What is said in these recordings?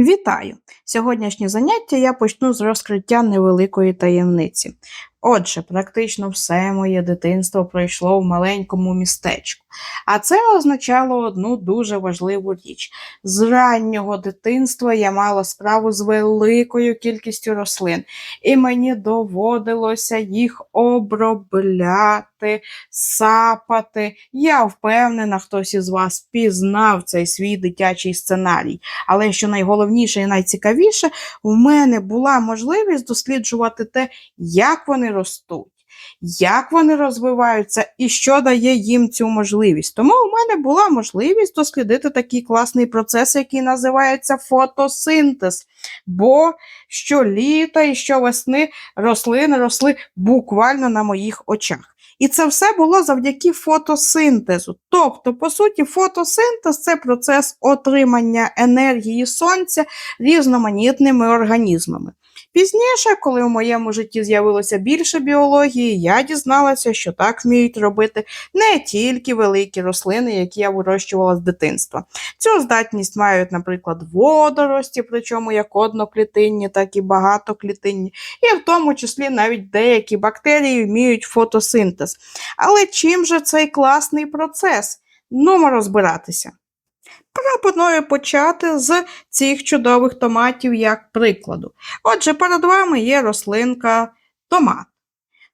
Вітаю! Сьогоднішнє заняття я почну з розкриття невеликої таємниці. Отже, практично все моє дитинство пройшло в маленькому містечку. А це означало одну дуже важливу річ. З раннього дитинства я мала справу з великою кількістю рослин, і мені доводилося їх обробляти, сапати. Я впевнена, хтось із вас пізнав цей свій дитячий сценарій. Але що найголовніше і найцікавіше, в мене була можливість досліджувати те, як вони ростуть, як вони розвиваються і що дає їм цю можливість. Тому у мене була можливість дослідити такий класний процес, який називається фотосинтез. Бо щоліта і щовесни рослини росли буквально на моїх очах. І це все було завдяки фотосинтезу. Тобто, по суті, фотосинтез це процес отримання енергії сонця різноманітними організмами. Пізніше, коли у моєму житті з'явилося більше біології, я дізналася, що так вміють робити не тільки великі рослини, які я вирощувала з дитинства. Цю здатність мають, наприклад, водорості, причому як одноклітинні, так і багатоклітинні, і в тому числі навіть деякі бактерії вміють фотосинтез. Але чим же цей класний процес? Нумо розбиратися. Пропоную почати з цих чудових томатів як прикладу. Отже, перед вами є рослинка томат.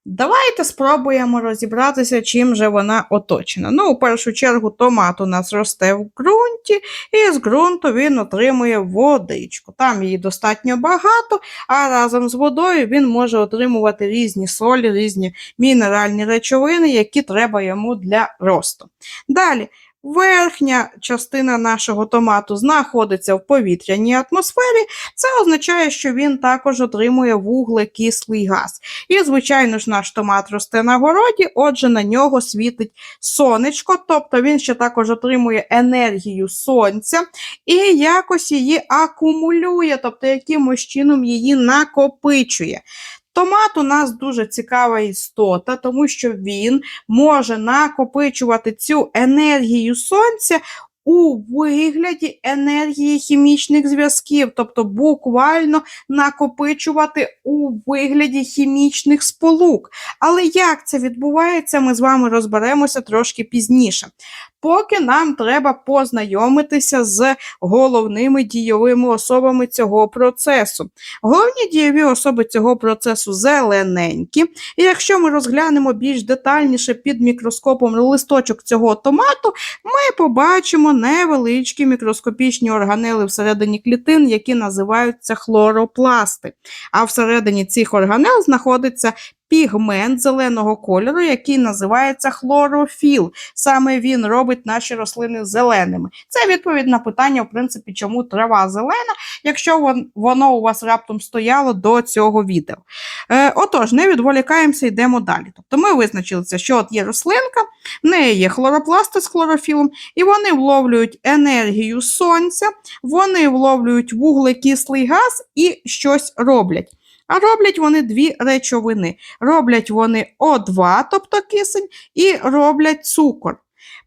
Давайте спробуємо розібратися, чим же вона оточена. Ну, у першу чергу, томат у нас росте в ґрунті, і з ґрунту він отримує водичку. Там її достатньо багато, а разом з водою він може отримувати різні солі, різні мінеральні речовини, які треба йому для росту. Далі. Верхня частина нашого томату знаходиться в повітряній атмосфері. Це означає, що він також отримує вуглекислий газ. І, звичайно ж, наш томат росте на городі, отже, на нього світить сонечко, тобто він ще також отримує енергію сонця і якось її акумулює, тобто якимось чином її накопичує. Томат у нас дуже цікава істота, тому що він може накопичувати цю енергію сонця у вигляді енергії хімічних зв'язків, тобто буквально накопичувати у вигляді хімічних сполук. Але як це відбувається, ми з вами розберемося трошки пізніше. Поки нам треба познайомитися з головними дійовими особами цього процесу. Головні дієві особи цього процесу зелененькі. І якщо ми розглянемо більш детальніше під мікроскопом листочок цього томату, ми побачимо невеличкі мікроскопічні органели всередині клітин, які називаються хлоропласти. А всередині цих органел знаходиться пігмент зеленого кольору, який називається хлорофіл. Саме він робить наші рослини зеленими. Це відповідь на питання, в принципі, чому трава зелена, якщо воно у вас раптом стояло до цього відео. Е, Отож, не відволікаємося, йдемо далі. Тобто ми визначилися, що от є рослинка, в неї є хлоропласти з хлорофілом, і вони вловлюють енергію сонця, вони вловлюють вуглекислий газ і щось роблять. А роблять вони дві речовини. Роблять вони О2, тобто кисень, і роблять цукор.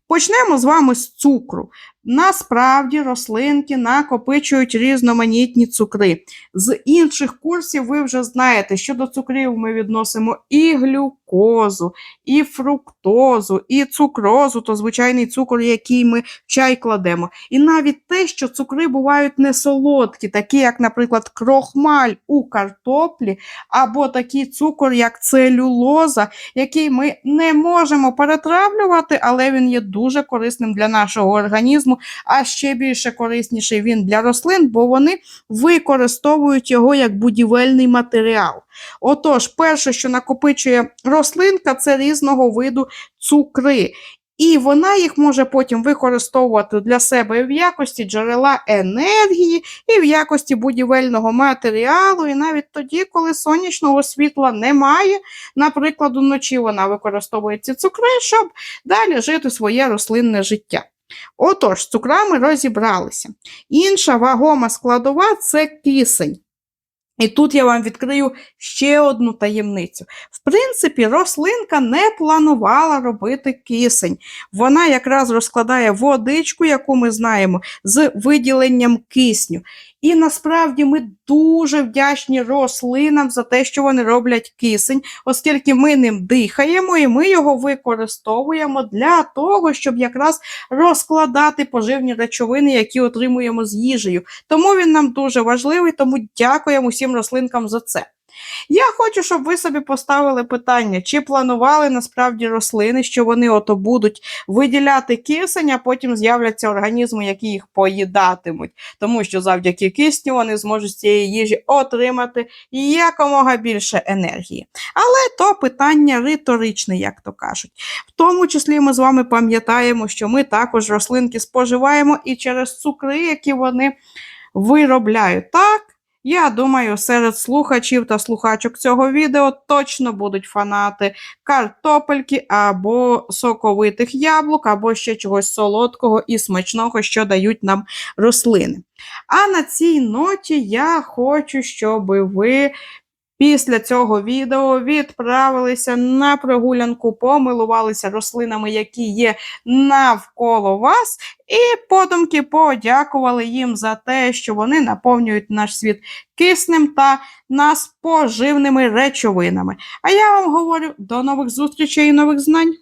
Почнемо з вами з цукру. Насправді рослинки накопичують різноманітні цукри. З інших курсів ви вже знаєте, що до цукрів ми відносимо і глюкозу, і фруктозу, і цукрозу, то звичайний цукор, який ми в чай кладемо. І навіть те, що цукри бувають не солодкі, такі, як, наприклад, крохмаль у картоплі, або такий цукор, як целюлоза, який ми не можемо перетравлювати, але він є дуже корисним для нашого організму а ще більше корисніший він для рослин, бо вони використовують його як будівельний матеріал. Отож, перше, що накопичує рослинка, це різного виду цукри. І вона їх може потім використовувати для себе в якості джерела енергії, і в якості будівельного матеріалу, і навіть тоді, коли сонячного світла немає, наприклад, уночі вона використовує ці цукри, щоб далі жити своє рослинне життя. Отож, з цукрами розібралися. Інша вагома складова це кисень. І тут я вам відкрию ще одну таємницю. В принципі, рослинка не планувала робити кисень. Вона якраз розкладає водичку, яку ми знаємо, з виділенням кисню. І насправді ми дуже вдячні рослинам за те, що вони роблять кисень, оскільки ми ним дихаємо і ми його використовуємо для того, щоб якраз розкладати поживні речовини, які отримуємо з їжею. Тому він нам дуже важливий, тому дякуємо усім рослинкам за це. Я хочу, щоб ви собі поставили питання, чи планували насправді рослини, що вони ото будуть виділяти кисень, а потім з'являться організми, які їх поїдатимуть, тому що завдяки кисню вони зможуть з цієї їжі отримати якомога більше енергії. Але то питання риторичне, як то кажуть. В тому числі ми з вами пам'ятаємо, що ми також рослинки споживаємо і через цукри, які вони виробляють. Так, я думаю, серед слухачів та слухачок цього відео точно будуть фанати картопельки або соковитих яблук, або ще чогось солодкого і смачного, що дають нам рослини. А на цій ноті я хочу, щоб ви після цього відео відправилися на прогулянку, помилувалися рослинами, які є навколо вас, і подумки подякували їм за те, що вони наповнюють наш світ киснем та нас поживними речовинами. А я вам говорю до нових зустрічей і нових знань.